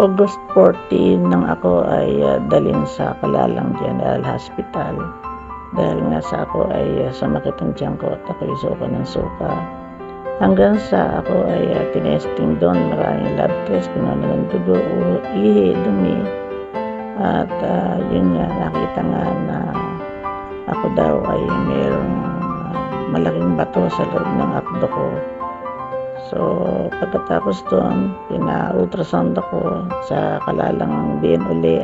August 14 nang ako ay ah, dalhin sa Kalalang General Hospital dahil nga sa ako ay uh, sumakit ang tiyan ko at ako suka ng suka. Hanggang sa ako ay uh, tinesting doon, maraming lab test, pinano ng dugo, ulo, ihi, dumi. At ah, yun nga, nakita nga na ako daw ay mayroong ah, malaking bato sa loob ng abdo ko. So, pagkatapos doon, pina-ultrasound ako sa kalalang din uli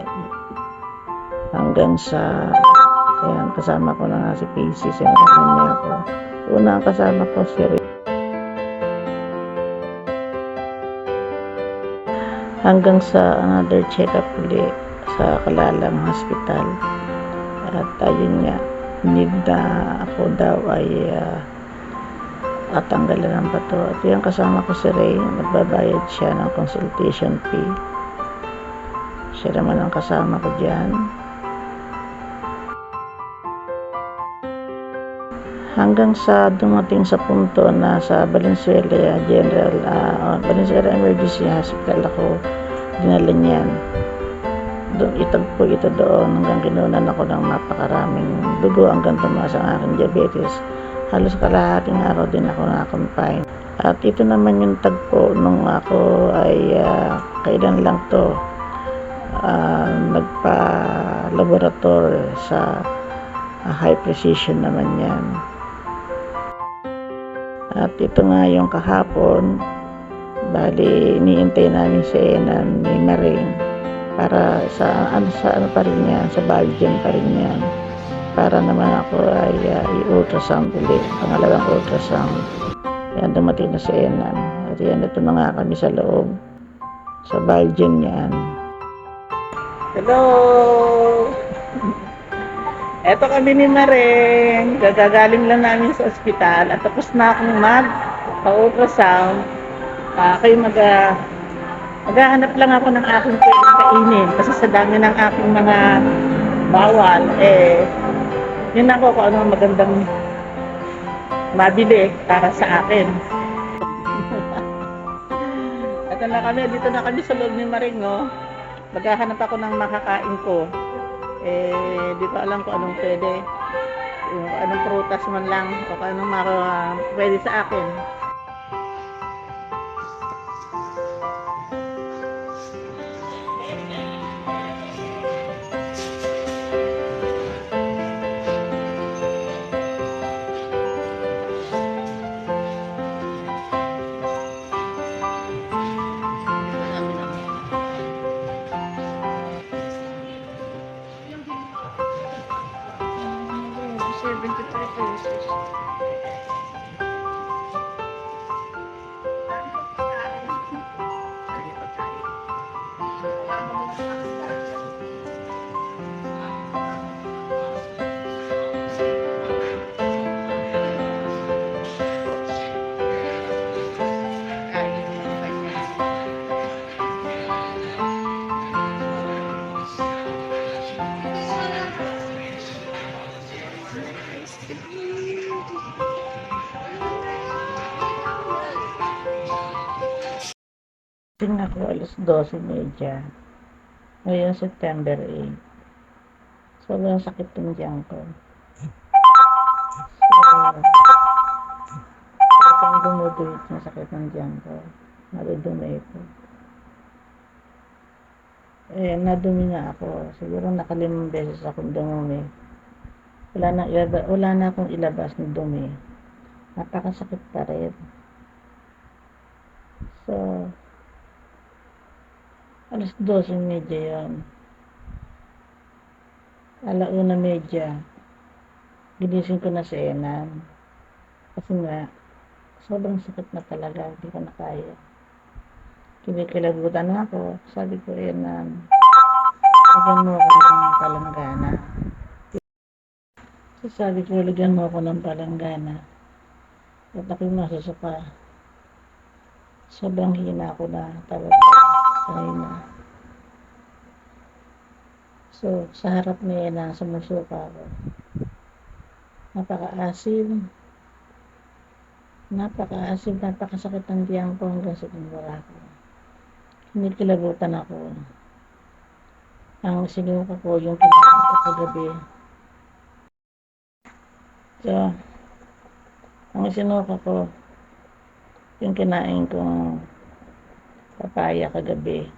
hanggang sa ayan, kasama ko na nga si Casey, sinamahan niya ako. Una kasama ko si Rick. Hanggang sa another check-up uli sa Kalalang Hospital. At ayun nga, need na ako daw ay ah, at tanggalan ng bato. At yung kasama ko si Ray, nagbabayad siya ng consultation fee. Siya naman ang kasama ko dyan. Hanggang sa dumating sa punto na sa Valenzuela General, ah, Valenzuela Emergency Hospital ako, dinala niyan. Doon, itagpo ito doon hanggang kinunan ako ng napakaraming dugo hanggang tumaas ang aking diabetes halos kalahating araw din ako na-confine. At ito naman yung tagpo nung ako ay uh, kailan lang to uh, nagpa-laboratory sa uh, high precision naman yan. At ito nga yung kahapon, bali iniintay namin si Enan ni Maring para sa ano sa ano pa rin yan, sa Belgium pa rin yan para naman ako ay uh, i-ultrasound ulit, pangalawang ultrasound. Yan, dumating na si Enan. At yan, ito na nga kami sa loob. Sa Belgium yan. Hello! Eto kami ni Mareng. Gagagaling lang namin sa ospital at tapos na akong mag-ultrasound. Uh, kayo mag uh, maghahanap lang ako ng aking pwedeng kainin kasi sa dami ng aking mga bawal eh yun ako kung ano magandang mabili para sa akin. Ito na kami, dito na kami sa loob ni Maring, no? Maghahanap ako ng makakain ko. Eh, di ko alam kung anong pwede. Yung anong prutas man lang, o kung anong maka, pwede sa akin. Tingnan ko alas 12.30. Ngayon, September 8. Sobrang sakit ng tiyan ko. So, talagang dumudulit ng sakit ng tiyan ko. Nadudumi ito. Eh, nadumi nga ako. Siguro nakalimang beses akong dumumi. Wala na, ilaba, wala na akong ilabas ng dumi. Napakasakit pa rin. So, Alas 12 medya yun. Alauna medya. Ginising ko na si Enan. Kasi nga, sobrang sakit na talaga. Hindi ko na kaya. Kinikilabutan ako. Sabi ko, Enan, lagyan mo ako ng palanggana. So, sabi ko, lagyan mo ako ng palanggana. At ako'y masusuka. Sobrang hina ako na talaga. Kanina. So, sa harap ni Ena, sumusuka ako. Napaka-asim. Napaka-asim, napakasakit ng tiyang ko hanggang sa timbura ko. Kinikilabutan ako. Ang sinuka ko yung kinain ko kagabi. So, ang sinuka ko yung kinain kong papaya kagabi.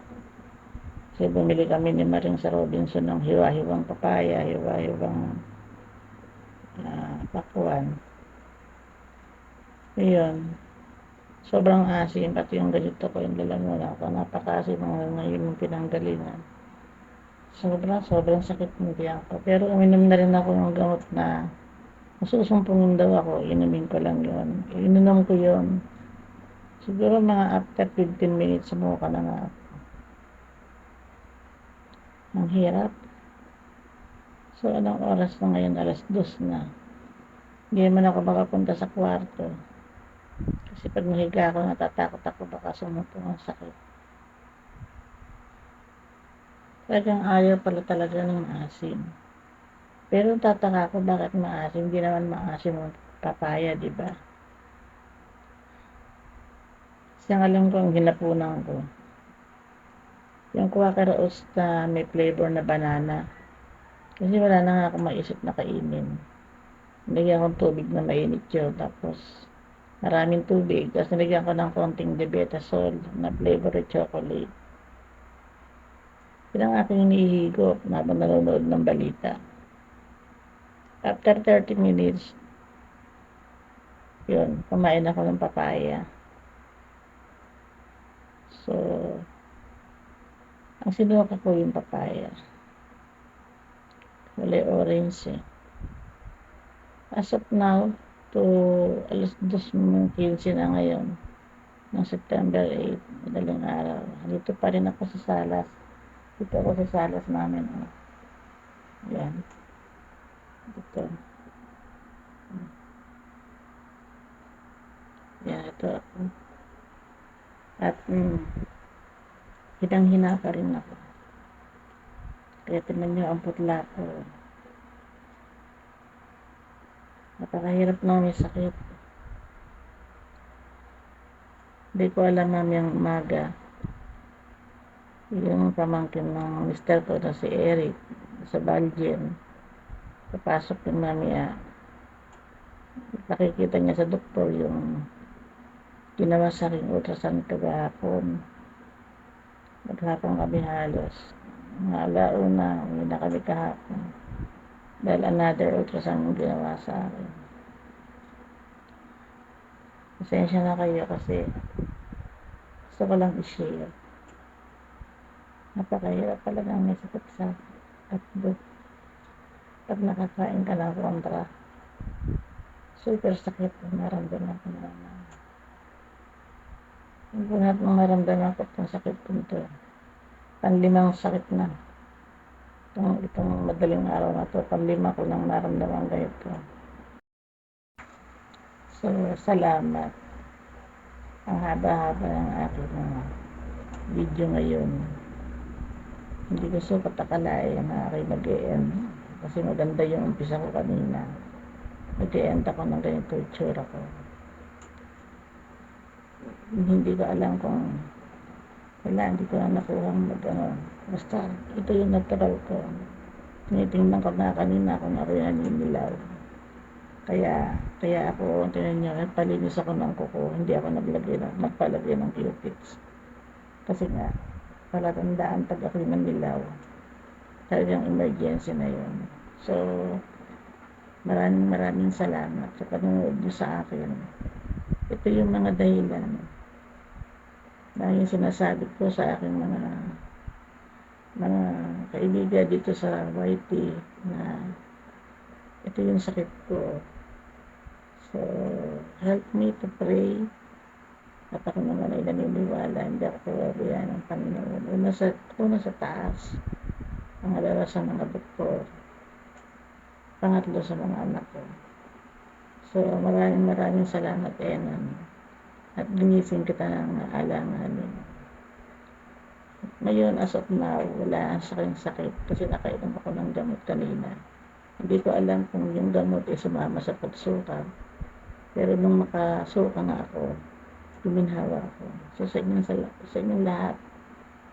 Kasi bumili kami ni Maring sa Robinson ng hiwa-hiwang papaya, hiwa-hiwang ah, pakwan. Ayun. Sobrang asim, pati yung ganito ko, yung lalamunan ko, napakasim mga ngayon yung pinanggalingan. Sobrang, sobrang sakit ng tiyan ko. Pero uminom na rin ako ng gamot na masusumpungin daw ako, inumin ko lang yun. Ininom ko yun. Siguro mga after 15 minutes, sumuka na nga ako. Ang hirap. So, anong oras na ngayon? Alas dos na. Hindi man ako makapunta sa kwarto. Kasi pag nahiga ako, natatakot ako baka sumupong ang sakit. Talagang ayaw pala talaga ng asim. Pero tataka ko bakit maasim. Hindi naman maasim ang papaya, di ba? Kasi ang alam ko, ang hinapunan ko. Yung Quaker Oats na may flavor na banana. Kasi wala na nga ako maisip na kainin. Nilagyan akong tubig na mainit yun. Tapos, maraming tubig. Tapos nilagyan ko ng konting debetasol na flavored chocolate. Yun ang aking inihigop habang nanonood ng balita. After 30 minutes, yun, kumain ako ng papaya. So, ang sinuka ko yung papaya. Kulay orange eh. As of now, to alas 2.15 na ngayon, ng September 8, madaling araw. Dito pa rin ako sa salas. Dito ako sa salas namin. Oh. Yan. Dito. Yan, ito ako. At, mm, hinang-hina pa rin ako. Kaya tinan nyo ang putla ko. Napakahirap na may sakit. Hindi ko alam mamayang umaga. Yung pamangkin ng mister ko na si Eric sa Belgium. Papasok yung mamaya. Nakikita niya sa doktor yung ginawa sa aking ultrasound kagahapon. Maghapon kami halos. Mga alauna, hindi na kami kahapon. Dahil another ultrasound yung ginawa sa akin. Pasensya na kayo kasi gusto ko lang i-share. Napakahirap talaga ang may sakit sa atbo. Pag nakakain ka ng kontra, super sakit ang naramdaman ko na naman. Yung lahat ng naramdaman ko itong sakit ko ito. Panlimang sakit na. Itong, itong madaling araw na to, panlima ko nang naramdaman ganito. So, salamat. Ang haba-haba ng aking video ngayon. Hindi ko so patakalain na aking mag end Kasi maganda yung umpisa ko kanina. Mag-e-end ako ng ganito yung tsura ko. Hindi ko alam kung wala, hindi ko na nakuha mag ano. Basta, ito yung natural ko. Tinitingnan ko na kanina kung ako yung naninilaw. Kaya, kaya ako, tinan nyo, nagpalinis ako ng kuko. Hindi ako naglagay ng, nagpalagay ng cupids. Kasi nga, palatandaan pag ako yung nanilaw. Talagang emergency na yun. So, maraming maraming salamat sa panonood nyo sa akin. Ito yung mga dahilan na yung sinasabi ko sa aking mga mga kaibigan dito sa YT na ito yung sakit ko. So, help me to pray. At ako naman ay naniniwala, hindi ako kawabihan ng Panginoon. Una sa, una sa taas, pangalawa sa mga doktor, pangatlo sa mga anak ko. So, maraming maraming salamat, Enan. At ginising kita ng alanganin. Ngayon, as of now, wala ang saking sakit kasi nakainom ako ng gamot kanina. Hindi ko alam kung yung gamot ay sumama sa pagsuka. Pero nung makasuka nga ako, guminhawa ako. So sa inyong, sa, sa inyong lahat,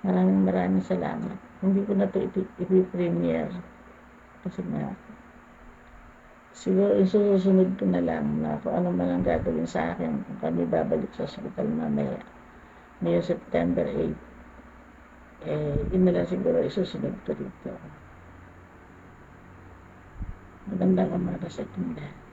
Maraming maraming salamat. Hindi ko na ito ipi-premiere. Kasi nga, siguro isusunod ko na lang na kung ano man ang gagawin sa akin kung kami babalik sa hospital mamaya. Ngayong September 8. Eh, yun na lang siguro isusunod ko dito. Magandang umaga sa inyo.